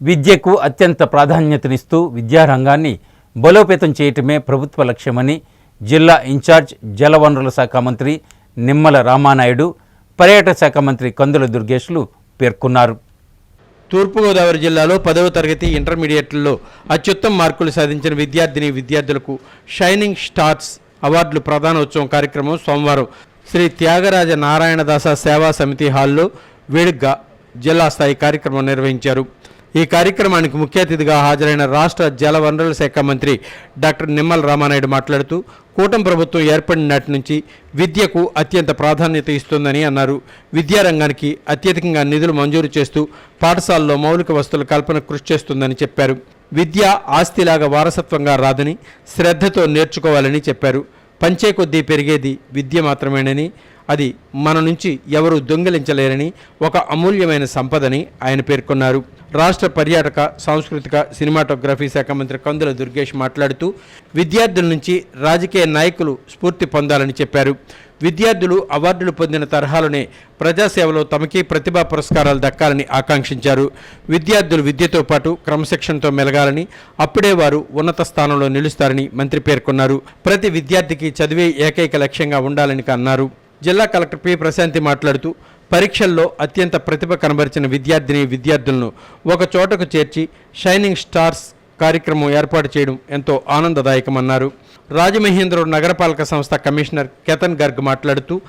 విద్యకు అత్యంత ప్రాధాన్యతనిస్తూ విద్యారంగాన్ని బలోపేతం చేయటమే ప్రభుత్వ లక్ష్యమని జిల్లా ఇన్ఛార్జ్ జలవనరుల శాఖ మంత్రి నిమ్మల రామానాయుడు పర్యాటక శాఖ మంత్రి కందుల దుర్గేష్లు పేర్కొన్నారు. తూర్పుగోదావరి జిల్లాలో పదవ తరగతి ఇంటర్మీడియట్లో అత్యుత్తమ మార్కులు సాధించిన విద్యార్థిని విద్యార్థులకు షైనింగ్ స్టార్స్ అవార్డులు ప్రధానోత్సవం కార్యక్రమం సోమవారం శ్రీ త్యాగరాజ నారాయణదాస సేవా సమితి హాల్లో వేడుగ్గా జిల్లా స్థాయి కార్యక్రమం నిర్వహించారు. ఈ కార్యక్రమానికి ముఖ్య అతిథిగా హాజరైన రాష్ట్ర జలవనరుల శాఖ మంత్రి డాక్టర్ నిమ్మల రామానాయుడు మాట్లాడుతూ కూటమి ప్రభుత్వం ఏర్పడిన నుంచి విద్యకు అత్యంత ప్రాధాన్యత ఇస్తుందని అన్నారు. విద్యారంగానికి అత్యధికంగా నిధులు మంజూరు చేస్తూ పాఠశాలలో మౌలిక వస్తువుల కల్పన కృషి చేస్తుందని చెప్పారు. విద్య ఆస్తిలాగా వారసత్వంగా రాదని శ్రద్ధతో నేర్చుకోవాలని చెప్పారు. పంచే కొద్దీ పెరిగేది విద్య మాత్రమేనని అది మన నుంచి ఎవరు దొంగిలించలేరని ఒక అమూల్యమైన సంపదని ఆయన పేర్కొన్నారు. రాష్ట్ర పర్యాటక సాంస్కృతిక సినిమాటోగ్రఫీ శాఖ మంత్రి కందుల దుర్గేష్ మాట్లాడుతూ విద్యార్థుల నుంచి రాజకీయ నాయకులు స్ఫూర్తి పొందాలని చెప్పారు. విద్యార్థులు అవార్డులు పొందిన తరహాలోనే ప్రజాసేవలో తమకి ప్రతిభా పురస్కారాలు దక్కాలని ఆకాంక్షించారు. విద్యార్థులు విద్యతో పాటు క్రమశిక్షణతో మెలగాలని అప్పుడే వారు ఉన్నత స్థానంలో నిలుస్తారని మంత్రి పేర్కొన్నారు. ప్రతి విద్యార్థికి చదివే ఏకైక లక్ష్యంగా ఉండాలని అన్నారు. జిల్లా కలెక్టర్ పి. ప్రశాంతి మాట్లాడుతూ పరీక్షల్లో అత్యంత ప్రతిభ కనబరిచిన విద్యార్థిని విద్యార్థులను ఒక చోటకు చేర్చి షైనింగ్ స్టార్స్ కార్యక్రమం ఏర్పాటు చేయడం ఎంతో ఆనందదాయకమన్నారు. రాజమహేంద్ర నగరపాలక సంస్థ కమిషనర్ కెతన్ గర్గ్ మాట్లాడుతూ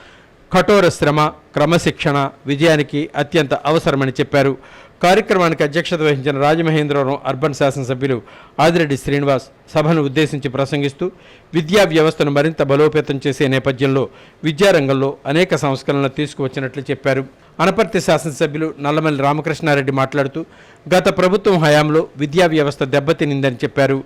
కఠోర శ్రమ క్రమశిక్షణ విజయానికి అత్యంత అవసరమని చెప్పారు. కార్యక్రమానికి అధ్యక్షత వహించిన రాజమహేంద్రవరం అర్బన్ శాసనసభ్యులు ఆదిరెడ్డి శ్రీనివాస్ సభను ఉద్దేశించి ప్రసంగిస్తూ విద్యా వ్యవస్థను మరింత బలోపేతం చేసే నేపథ్యంలో విద్యారంగంలో అనేక సంస్కరణలు తీసుకువచ్చినట్లు చెప్పారు. అనపర్తి శాసనసభ్యులు నల్లమల్లి రామకృష్ణారెడ్డి మాట్లాడుతూ గత ప్రభుత్వం హయాంలో విద్యా వ్యవస్థ దెబ్బతినిందని చెప్పారు.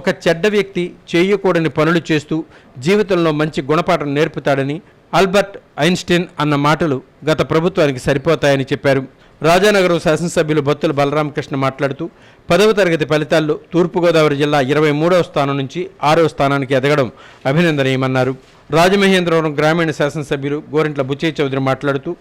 ఒక చెడ్డ వ్యక్తి చేయకూడని పనులు చేస్తూ జీవితంలో మంచి గుణపాఠం నేర్పుతాడని ఆల్బర్ట్ ఐన్స్టీన్ అన్న మాటలు గత ప్రభుత్వానికి సరిపోతాయని చెప్పారు. రాజానగరం శాసనసభ్యులు బత్తుల బలరామకృష్ణ మాట్లాడుతూ పదవ తరగతి ఫలితాల్లో తూర్పుగోదావరి జిల్లా ఇరవై మూడవ స్థానం నుంచి ఆరవ స్థానానికి ఎదగడం అభినందనీయమన్నారు. రాజమహేంద్రవరం గ్రామీణ శాసనసభ్యులు గోరింట్ల బుచ్చయ్య చౌదరి మాట్లాడుతూ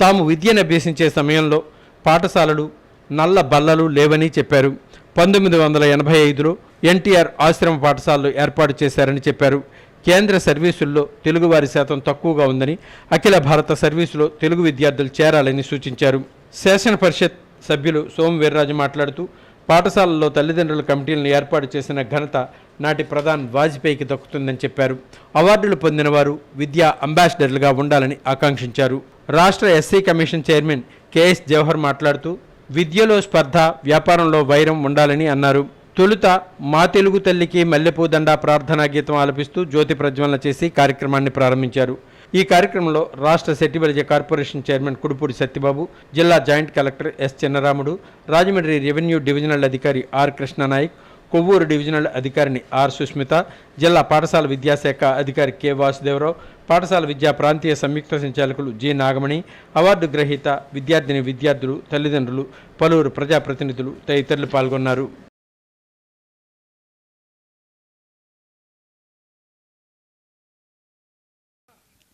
తాము విద్యను అభ్యసించే సమయంలో పాఠశాలలు నల్ల బల్లలు లేవని చెప్పారు. పంతొమ్మిది వందల ఎనభై ఐదులో ఎన్టీఆర్ ఆశ్రమ పాఠశాలలు ఏర్పాటు చేశారని చెప్పారు. కేంద్ర సర్వీసుల్లో తెలుగువారి శాతం తక్కువగా ఉందని అఖిల భారత సర్వీసులో తెలుగు విద్యార్థులు చేరాలని సూచించారు. శాసన పరిషత్ సభ్యులు సోము వీర్రాజు మాట్లాడుతూ పాఠశాలల్లో తల్లిదండ్రుల కమిటీలను ఏర్పాటు చేసిన ఘనత నాటి ప్రధాన్ వాజ్పేయికి దక్కుతుందని చెప్పారు. అవార్డులు పొందిన వారు విద్యా అంబాసిడర్లుగా ఉండాలని ఆకాంక్షించారు. రాష్ట్ర SC commission chairman KS Jawahar మాట్లాడుతూ విద్యలో స్పర్ధ వ్యాపారంలో వైరం ఉండాలని అన్నారు. తొలుత మా తెలుగు తల్లికి మల్లెపూదండ ప్రార్థనా గీతం ఆలపిస్తూ జ్యోతి ప్రజ్వలన చేసి కార్యక్రమాన్ని ప్రారంభించారు. ఈ కార్యక్రమంలో రాష్ట్ర సెట్టిబలిజ కార్పొరేషన్ చైర్మన్ కుడుపూడి సత్యబాబు జిల్లా joint collector S Chinnaramudu Rajahmundry revenue divisional అధికారి ఆర్ కృష్ణనాయక్ కొవ్వూరు డివిజనల్ అధికారిని ఆర్ సుస్మిత జిల్లా పాఠశాల విద్యాశాఖ అధికారి కె వాసుదేవరావు పాఠశాల విద్యా ప్రాంతీయ సంయుక్త సంచాలకులు జి నాగమణి అవార్డు గ్రహీత విద్యార్థిని విద్యార్థులు తల్లిదండ్రులు పలువురు ప్రజాప్రతినిధులు తదితరులు పాల్గొన్నారు.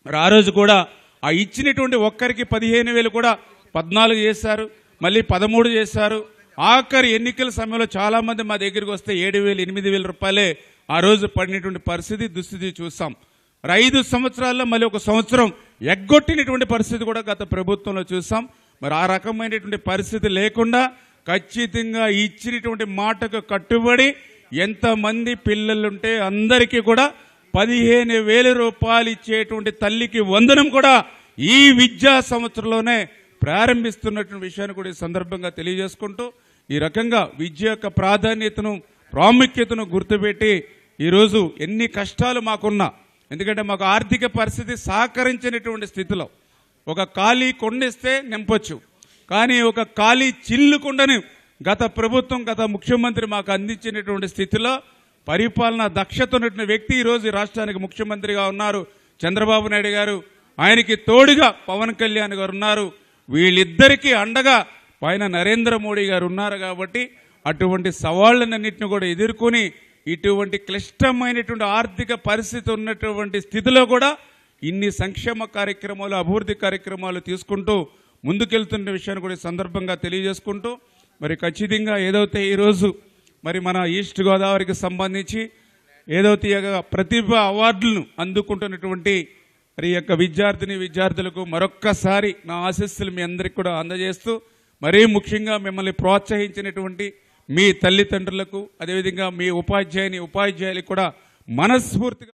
మరి ఆ రోజు కూడా ఆ ఇచ్చినటువంటి ఒక్కరికి పదిహేను వేలు కూడా పద్నాలుగు చేశారు మళ్ళీ పదమూడు చేశారు. ఆఖరి ఎన్నికల సమయంలో చాలామంది మా దగ్గరికి వస్తే ఏడు వేలు ఎనిమిది వేల రూపాయలే ఆ రోజు పడినటువంటి పరిస్థితి దుస్థితి చూసాం. మరి ఐదు సంవత్సరాల్లో మళ్ళీ ఒక సంవత్సరం ఎగ్గొట్టినటువంటి పరిస్థితి కూడా గత ప్రభుత్వంలో చూసాం. మరి ఆ రకమైనటువంటి పరిస్థితి లేకుండా ఖచ్చితంగా ఇచ్చినటువంటి మాటకు కట్టుబడి ఎంతమంది పిల్లలుంటే అందరికీ కూడా పదిహేను వేల రూపాయలు ఇచ్చేటువంటి తల్లికి వందనం కూడా ఈ విద్యా సంవత్సరంలోనే ప్రారంభిస్తున్నటువంటి విషయాన్ని కూడా ఈ సందర్భంగా తెలియజేసుకుంటూ ఈ రకంగా విద్య యొక్క ప్రాధాన్యతను ప్రాముఖ్యతను గుర్తుపెట్టి ఈరోజు ఎన్ని కష్టాలు మాకున్నా ఎందుకంటే మాకు ఆర్థిక పరిస్థితి సహకరించినటువంటి స్థితిలో ఒక ఖాళీ కొండిస్తే నింపొచ్చు. కానీ ఒక ఖాళీ చిల్లుకుండని గత ప్రభుత్వం గత ముఖ్యమంత్రి మాకు అందించినటువంటి స్థితిలో పరిపాలన దక్షత ఉన్నటువంటి వ్యక్తి ఈరోజు రాష్ట్రానికి ముఖ్యమంత్రిగా ఉన్నారు. చంద్రబాబు నాయుడు గారు ఆయనకి తోడుగా పవన్ కళ్యాణ్ గారు ఉన్నారు. వీళ్ళిద్దరికీ అండగా పైన నరేంద్ర మోడీ గారు ఉన్నారు కాబట్టి అటువంటి సవాళ్ళనన్నింటిని కూడా ఎదుర్కొని ఇటువంటి క్లిష్టమైనటువంటి ఆర్థిక పరిస్థితి ఉన్నటువంటి స్థితిలో కూడా ఇన్ని సంక్షేమ కార్యక్రమాలు అభివృద్ధి కార్యక్రమాలు తీసుకుంటూ ముందుకెళ్తున్న విషయాన్ని కూడా సందర్భంగా తెలియజేసుకుంటూ మరి ఖచ్చితంగా ఏదైతే ఈరోజు మరి మన ఈస్ట్ గోదావరికి సంబంధించి ఏదో తీయగా ప్రతిభ అవార్డులను అందుకుంటున్నటువంటి మరి యొక్క విద్యార్థిని విద్యార్థులకు మరొక్కసారి నా ఆశస్సులు మీ అందరికి కూడా అందజేస్తూ మరీ ముఖ్యంగా మిమ్మల్ని ప్రోత్సహించినటువంటి మీ తల్లిదండ్రులకు అదేవిధంగా మీ ఉపాధ్యాయుని ఉపాధ్యాయులకు కూడా మనస్ఫూర్తిగా